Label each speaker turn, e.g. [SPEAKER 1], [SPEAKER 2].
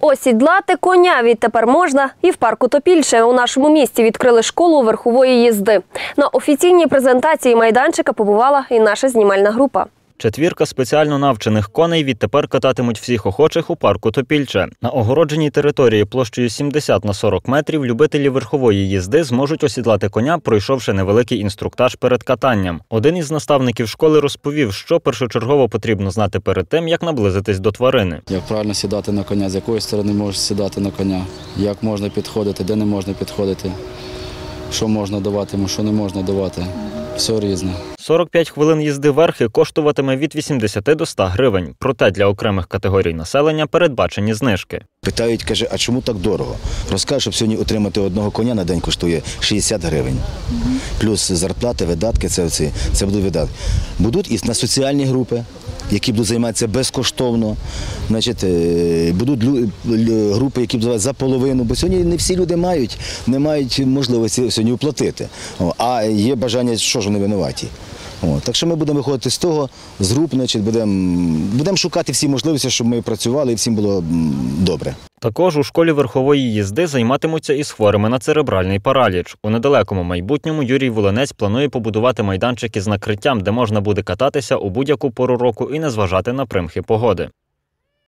[SPEAKER 1] Осідлати коня відтепер можна і в парку Топільше. У нашому місті відкрили школу верхової їзди. На офіційній презентації майданчика побувала і наша знімальна група.
[SPEAKER 2] Четвірка спеціально навчених коней відтепер кататимуть всіх охочих у парку Топільче. На огородженій території площею 70 на 40 метрів любителі верхової їзди зможуть осідлати коня, пройшовши невеликий інструктаж перед катанням. Один із наставників школи розповів, що першочергово потрібно знати перед тим, як наблизитись до тварини.
[SPEAKER 3] Як правильно сідати на коня, з якої сторони можеш сідати на коня, як можна підходити, де не можна підходити, що можна давати що не можна давати. Все різне.
[SPEAKER 2] 45 хвилин їзди верхи коштуватиме від 80 до 100 гривень. Проте для окремих категорій населення передбачені знижки.
[SPEAKER 4] Питають, каже, а чому так дорого? Розкажу, щоб сьогодні отримати одного коня на день коштує 60 гривень. Плюс зарплати, видатки, це, це, це будуть видатки. Будуть і на соціальні групи, які будуть займатися безкоштовно. Значить, е, будуть групи, які будуть за половину, бо сьогодні не всі люди мають, не мають можливості сьогодні оплатити. А є бажання, що ж вони винуваті. Так що ми будемо виходити з того, з груп, будемо будем шукати всі можливості, щоб ми працювали і всім було добре.
[SPEAKER 2] Також у школі верхової їзди займатимуться із хворими на церебральний параліч. У недалекому майбутньому Юрій Волонець планує побудувати майданчики з накриттям, де можна буде кататися у будь-яку пору року і не зважати на примхи погоди.